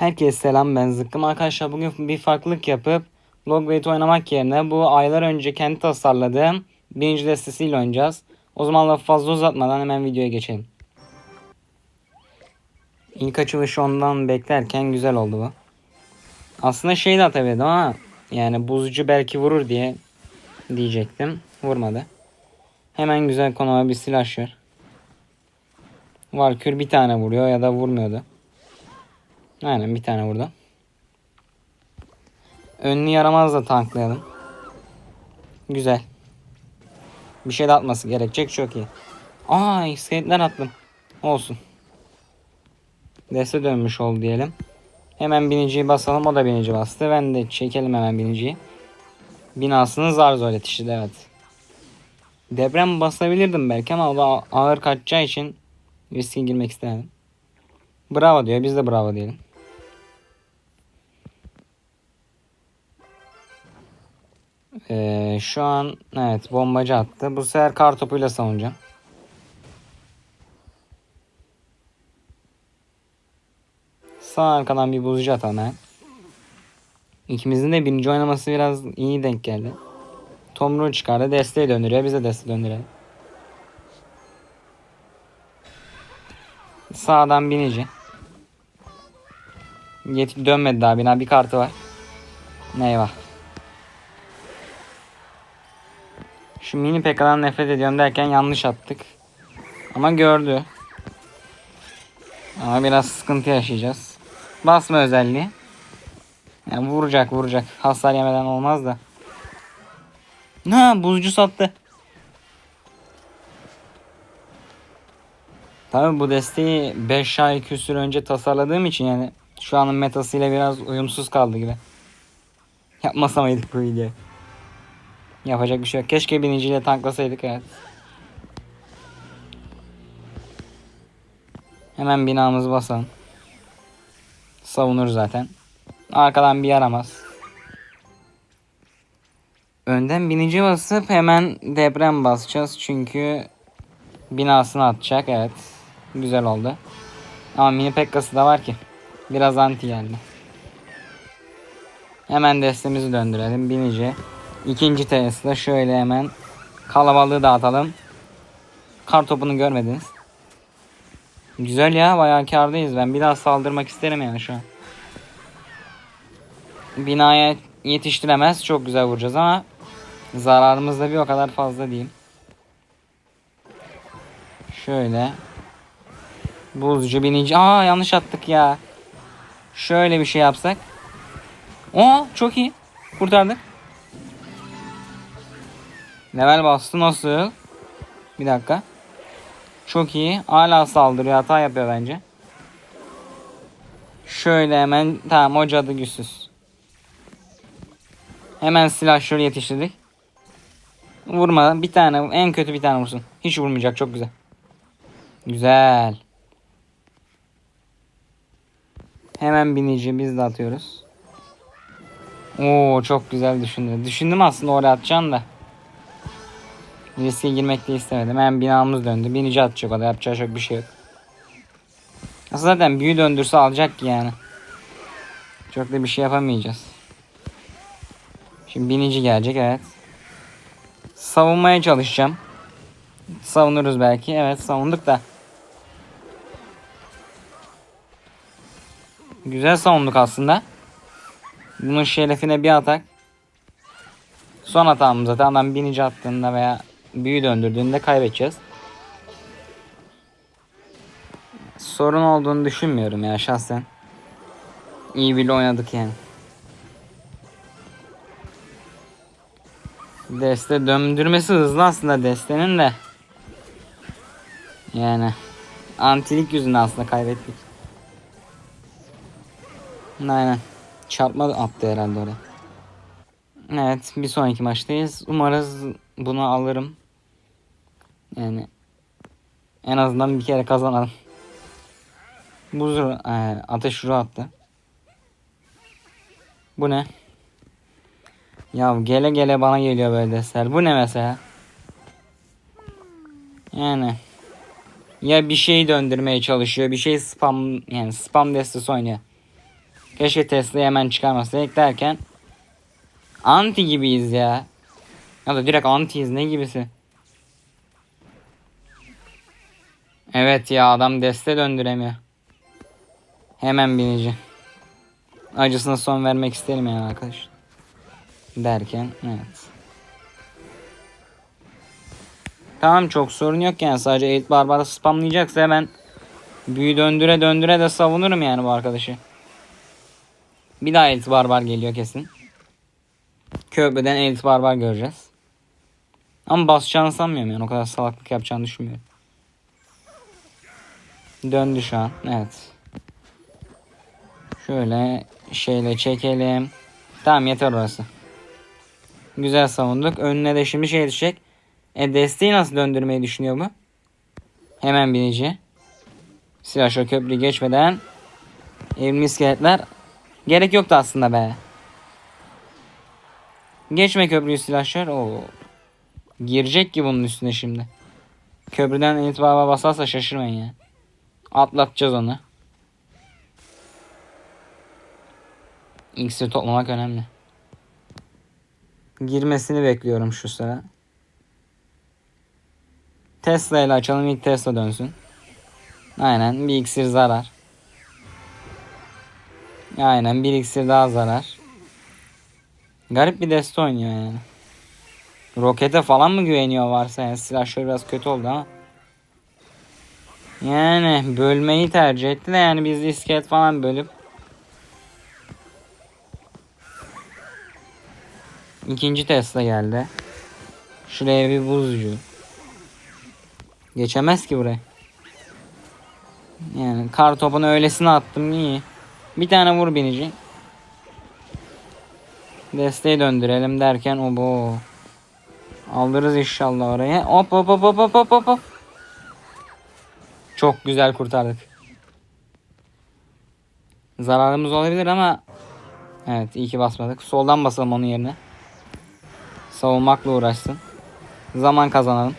Herkese selam ben Zıkkım arkadaşlar bugün bir farklılık yapıp Logwait oynamak yerine bu aylar önce kendi tasarladığım birinci destesiyle oynayacağız. O zaman lafı fazla uzatmadan hemen videoya geçelim. İlk açılışı ondan beklerken güzel oldu bu. Aslında şey de atabilirdim ama yani buzcu belki vurur diye diyecektim. Vurmadı. Hemen güzel konuma bir slasher. Valkür bir tane vuruyor ya da vurmuyordu. Aynen bir tane vurdu. Önünü yaramaz da tanklayalım. Güzel. Bir şey de atması gerekecek çok iyi. Aa iskeletler attım. Olsun. Deste dönmüş oldu diyelim. Hemen biniciyi basalım. O da binici bastı. Ben de çekelim hemen biniciyi. Binasını zar zor yetişti evet. Deprem basabilirdim belki ama o da ağır kaçacağı için riske girmek istemedim. Bravo diyor. Biz de bravo diyelim. Ee, şu an evet bombacı attı. Bu sefer kar topuyla savunacağım. Sağ arkadan bir bozucu atalım hemen. İkimizin de birinci oynaması biraz iyi denk geldi. Tomruğu çıkardı. Desteği döndürüyor. Bize desteği döndürelim. Sağdan binici. Yetip dönmedi daha bina. Bir kartı var. Eyvah. Şu mini pekadan nefret ediyorum derken yanlış attık. Ama gördü. Ama biraz sıkıntı yaşayacağız. Basma özelliği. Yani vuracak vuracak. Hasar yemeden olmaz da. Ha buzcu sattı. Tabi bu desteği 5 ay küsür önce tasarladığım için yani şu anın metasıyla biraz uyumsuz kaldı gibi. Yapmasamaydık bu videoyu. Yapacak bir şey yok. Keşke biniciyle tanklasaydık evet. Hemen binamızı basalım. Savunur zaten. Arkadan bir yaramaz. Önden binici basıp hemen deprem basacağız. Çünkü binasını atacak. Evet. Güzel oldu. Ama mini pekkası da var ki. Biraz anti geldi. Hemen destemizi döndürelim. Binici. İkinci Tesla şöyle hemen kalabalığı dağıtalım. Kar topunu görmediniz. Güzel ya bayağı kardayız. Ben bir daha saldırmak isterim yani şu an. Binaya yetiştiremez. Çok güzel vuracağız ama zararımız da bir o kadar fazla diyeyim. Şöyle. Buzcu binici. Aa yanlış attık ya. Şöyle bir şey yapsak. Oo çok iyi. Kurtardık. Level bastı nasıl? Bir dakika. Çok iyi. Hala saldırıyor. Hata yapıyor bence. Şöyle hemen. Tamam o cadı güçsüz. Hemen silahşör yetiştirdik. Vurma. Bir tane. En kötü bir tane vursun. Hiç vurmayacak. Çok güzel. Güzel. Hemen binici biz de atıyoruz. Oo çok güzel düşündü. Düşündüm aslında oraya atacağım da. Riske girmek de istemedim. Hemen binamız döndü. Binici atacak o da. Yapacağı çok bir şey yok. Aslında zaten büyü döndürse alacak ki yani. Çok da bir şey yapamayacağız. Şimdi binici gelecek evet. Savunmaya çalışacağım. Savunuruz belki. Evet savunduk da. Güzel savunduk aslında. Bunun şerefine bir atak. Son hatamız zaten adam binici attığında veya büyü döndürdüğünde kaybedeceğiz. Sorun olduğunu düşünmüyorum ya şahsen. İyi bile oynadık yani. Deste döndürmesi hızlı aslında destenin de. Yani antilik yüzünden aslında kaybettik. Aynen. Çarpma attı herhalde oraya. Evet bir sonraki maçtayız. Umarız bunu alırım. Yani en azından bir kere kazanalım. Buz e, ateş ruhu attı. Bu ne? Ya gele gele bana geliyor böyle dersler. Bu ne mesela? Yani ya bir şey döndürmeye çalışıyor, bir şey spam yani spam destesi oynuyor. Keşke Tesla'yı hemen çıkarmasaydık derken anti gibiyiz ya. Ya da direkt antiyiz ne gibisi. Evet ya adam deste döndüremiyor. Hemen binici. Acısına son vermek isterim yani arkadaş. Derken evet. Tamam çok sorun yok yani sadece Elit Barbar'da spamlayacaksa hemen büyü döndüre döndüre de savunurum yani bu arkadaşı. Bir daha Elit Barbar geliyor kesin. Köprüden Elit Barbar göreceğiz. Ama basacağını sanmıyorum yani o kadar salaklık yapacağını düşünmüyorum. Döndü şu an evet. Şöyle şeyle çekelim. Tamam yeter orası. Güzel savunduk. Önüne de şimdi şey düşecek. E desteği nasıl döndürmeyi düşünüyor bu? Hemen binici. Silahşör köprüyü geçmeden evrimli iskeletler gerek yoktu aslında be. Geçme köprüyü silahşör. Oo. Girecek ki bunun üstüne şimdi. Köprüden itibara basarsa şaşırmayın ya. Atlatacağız onu. İksir toplamak önemli. Girmesini bekliyorum şu sıra. Tesla ile açalım ilk Tesla dönsün. Aynen bir iksir zarar. Aynen bir iksir daha zarar. Garip bir deste oynuyor yani. Rokete falan mı güveniyor varsa yani silah şöyle biraz kötü oldu ama. Yani bölmeyi tercih etti de yani biz iskelet falan bölüp İkinci Tesla geldi. Şuraya bir buzcu. Geçemez ki buraya. Yani kar topunu öylesine attım iyi. Bir tane vur binici. Desteği döndürelim derken o bu. Aldırız inşallah oraya. Hop hop hop hop hop hop hop. Çok güzel kurtardık. Zararımız olabilir ama Evet iyi ki basmadık. Soldan basalım onun yerine. Savunmakla uğraşsın. Zaman kazanalım.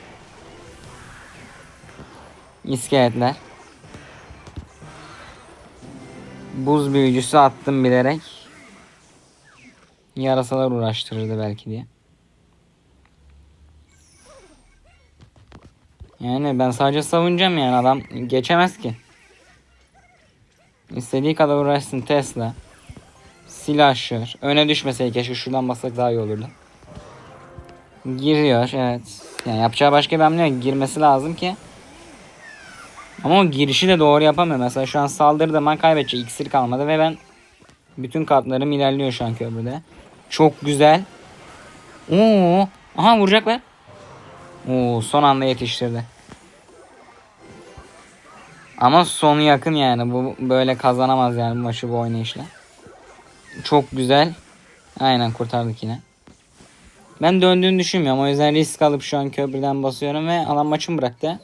İskeletler. Buz büyücüsü attım bilerek. Yarasalar uğraştırırdı belki diye. Yani ben sadece savunacağım yani adam geçemez ki. İstediği kadar uğraşsın Tesla. Silahşör. Öne düşmeseydi keşke şuradan bassak daha iyi olurdu. Giriyor evet. Yani yapacağı başka bir hamle. Girmesi lazım ki. Ama o girişi de doğru yapamıyor. Mesela şu an saldırı zaman kaybedecek. İksir kalmadı ve ben bütün kartlarım ilerliyor şu an köprüde. Çok güzel. Oo, aha vuracaklar. Oo, son anda yetiştirdi. Ama sonu yakın yani. Bu böyle kazanamaz yani bu maçı bu oynayışla. Çok güzel. Aynen kurtardık yine. Ben döndüğünü düşünmüyorum. O yüzden risk alıp şu an köprüden basıyorum ve alan maçımı bıraktı.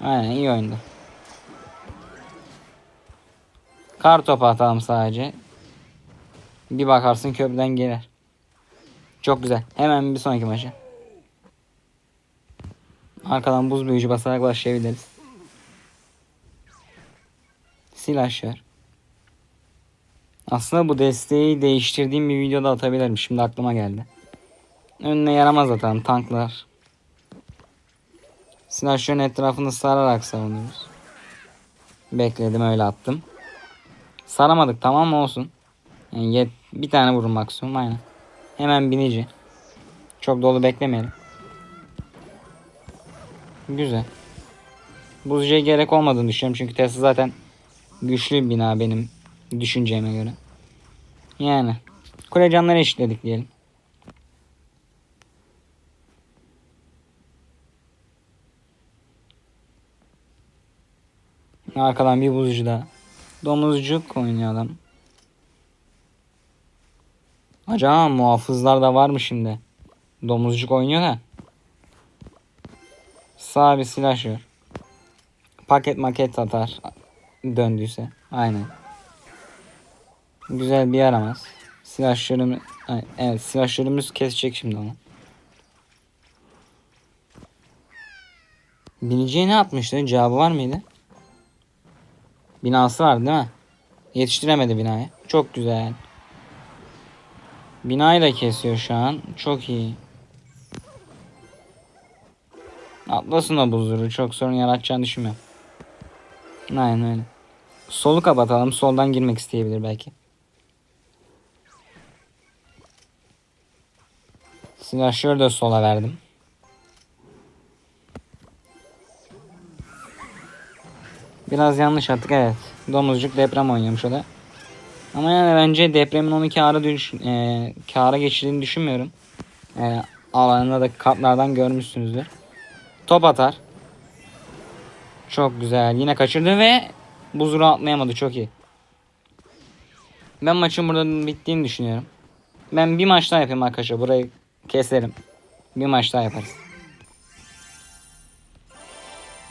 Aynen iyi oyundu. Kar topu atalım sadece. Bir bakarsın köprüden gelir. Çok güzel. Hemen bir sonraki maça. Arkadan buz büyücü basarak başlayabiliriz. Silahşör. Aslında bu desteği değiştirdiğim bir videoda atabilirim. Şimdi aklıma geldi. Önüne yaramaz atalım tanklar. Silahşörün etrafını sararak savunuyoruz. Bekledim öyle attım. Saramadık tamam mı olsun. Yani yet, bir tane vurun maksimum aynen. Hemen binici. Çok dolu beklemeyelim. Güzel. Buzcuya gerek olmadığını düşünüyorum çünkü Tesla zaten güçlü bir bina benim düşünceme göre. Yani kule canları eşitledik diyelim. Arkadan bir buzcu da. Domuzcuk oynuyor adam. Acaba muhafızlar da var mı şimdi? Domuzcuk oynuyor da. Sağ bir. Paket maket atar. Döndüyse. Aynen. Güzel bir yaramaz. Silahşörümüz evet silahşörümüz kesecek şimdi onu. Biniciye ne atmıştı? Cevabı var mıydı? Binası var değil mi? Yetiştiremedi binayı. Çok güzel. Binayı da kesiyor şu an. Çok iyi. Atlasın o buzları. Çok sorun yaratacağını düşünmüyorum. Aynen öyle. Solu kapatalım. Soldan girmek isteyebilir belki. Silahşörü de sola verdim. Biraz yanlış attık evet. Domuzcuk deprem oynuyormuş o da. Ama yani bence depremin onu kâra, düş e, kâra geçirdiğini düşünmüyorum. E, alanında da kartlardan görmüşsünüzdür. Top atar. Çok güzel. Yine kaçırdı ve buzuru atlayamadı. Çok iyi. Ben maçın burada bittiğini düşünüyorum. Ben bir maç daha yapayım arkadaşlar. Burayı keserim. Bir maç daha yaparız.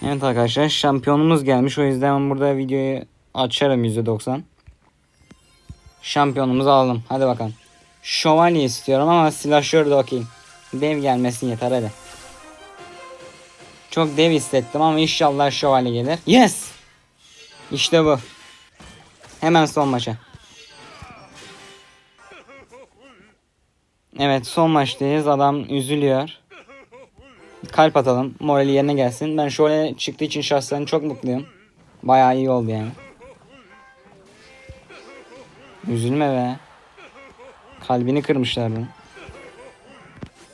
Evet arkadaşlar şampiyonumuz gelmiş. O yüzden burada videoyu açarım %90. Şampiyonumuzu aldım. Hadi bakalım. Şövalye istiyorum ama silahşör de okey. Dev gelmesin yeter hadi. Çok dev hissettim ama inşallah şövalye gelir. Yes! İşte bu. Hemen son maça. Evet son maçtayız. Adam üzülüyor. Kalp atalım. Morali yerine gelsin. Ben şöyle çıktığı için şahsen çok mutluyum. Bayağı iyi oldu yani. Üzülme be. Kalbini kırmışlar bunun.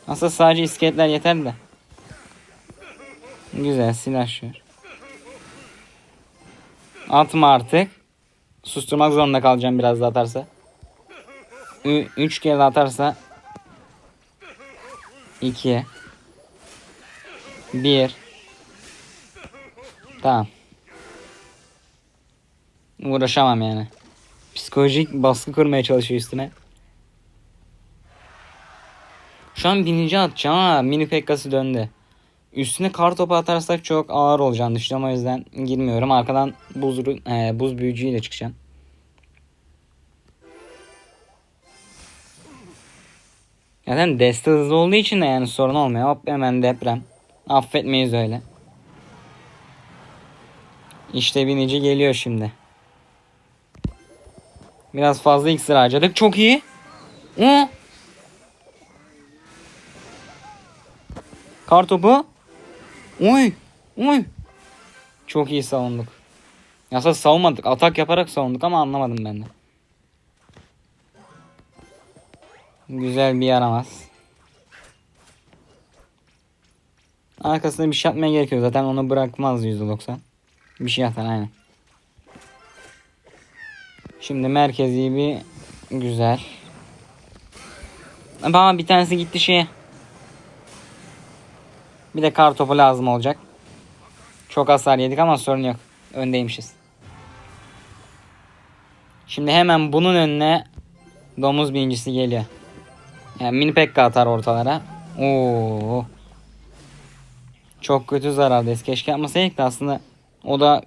Aslında sadece iskeletler yeter de. Güzel silahşör. Atma artık. Susturmak zorunda kalacağım biraz da atarsa. 3 kere atarsa 2 1 Tamam. Uğraşamam yani. Psikolojik baskı kurmaya çalışıyor üstüne. Şu an binici atacağım ama mini pekkası döndü. Üstüne kar topu atarsak çok ağır olacağını düşünüyorum. O yüzden girmiyorum. Arkadan buz, e, buz büyücüyle çıkacağım. Zaten deste hızlı olduğu için de yani sorun olmuyor. Hop hemen deprem. Affetmeyiz öyle. İşte binici geliyor şimdi. Biraz fazla iksir harcadık. Çok iyi. O. Kar topu. Oy. Oy. Çok iyi savunduk. Yasa savunmadık. Atak yaparak savunduk ama anlamadım ben de. Güzel bir yaramaz. Arkasında bir şey atmaya gerekiyor. Zaten onu bırakmaz %90. Bir şey atar aynen. Şimdi merkezi bir güzel. Ama bir tanesi gitti şeye. Bir de kar topu lazım olacak. Çok hasar yedik ama sorun yok. Öndeymişiz. Şimdi hemen bunun önüne domuz birincisi geliyor. Yani mini pekka atar ortalara. Oo. Çok kötü zarardayız. Keşke yapmasaydık da aslında o da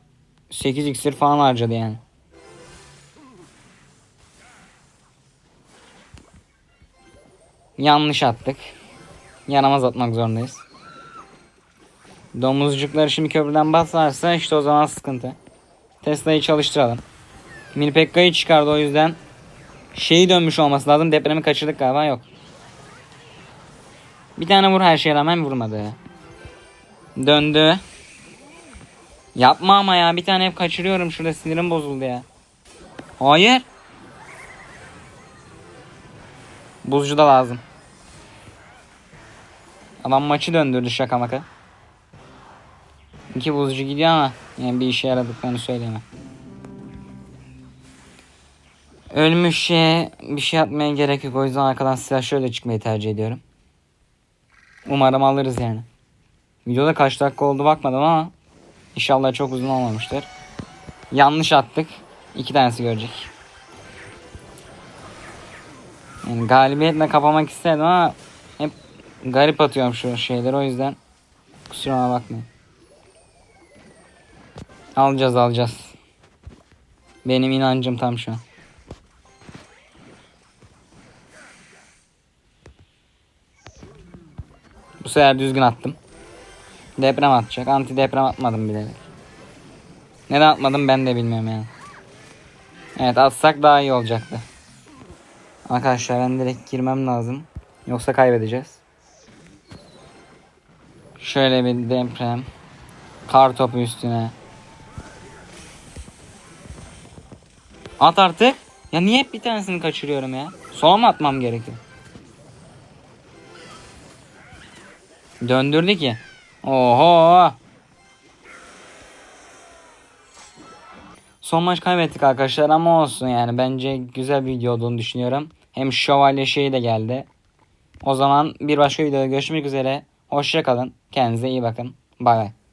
8 iksir falan harcadı yani. Yanlış attık. Yaramaz atmak zorundayız. Domuzcukları şimdi köprüden basarsa işte o zaman sıkıntı. Tesla'yı çalıştıralım. Mini Pekka'yı çıkardı o yüzden. Şeyi dönmüş olması lazım. Depremi kaçırdık galiba yok. Bir tane vur her şeye rağmen vurmadı. Döndü. Yapma ama ya. Bir tane hep kaçırıyorum. Şurada sinirim bozuldu ya. Hayır. Buzcu da lazım. Adam maçı döndürdü şaka maka. İki buzcu gidiyor ama yani bir işe yaradıklarını söyleyemem. Ölmüş şeye bir şey yapmaya gerek yok. O yüzden arkadan silah şöyle çıkmayı tercih ediyorum. Umarım alırız yani. Videoda kaç dakika oldu bakmadım ama inşallah çok uzun olmamıştır. Yanlış attık. İki tanesi görecek. Yani galibiyetle kapamak istedim ama hep garip atıyorum şu şeyleri o yüzden kusuruma bakmayın. Alacağız alacağız. Benim inancım tam şu an. Bu sefer düzgün attım. Deprem atacak. Anti deprem atmadım bilerek. Neden atmadım ben de bilmiyorum yani. Evet atsak daha iyi olacaktı. Arkadaşlar ben direkt girmem lazım. Yoksa kaybedeceğiz. Şöyle bir deprem. Kar topu üstüne. At artık. Ya niye hep bir tanesini kaçırıyorum ya? Sola mı atmam gerekiyor? Döndürdü ki. Oho. Son maç kaybettik arkadaşlar ama olsun yani. Bence güzel bir video olduğunu düşünüyorum. Hem şövalye şeyi de geldi. O zaman bir başka videoda görüşmek üzere. Hoşça kalın. Kendinize iyi bakın. Bay bay.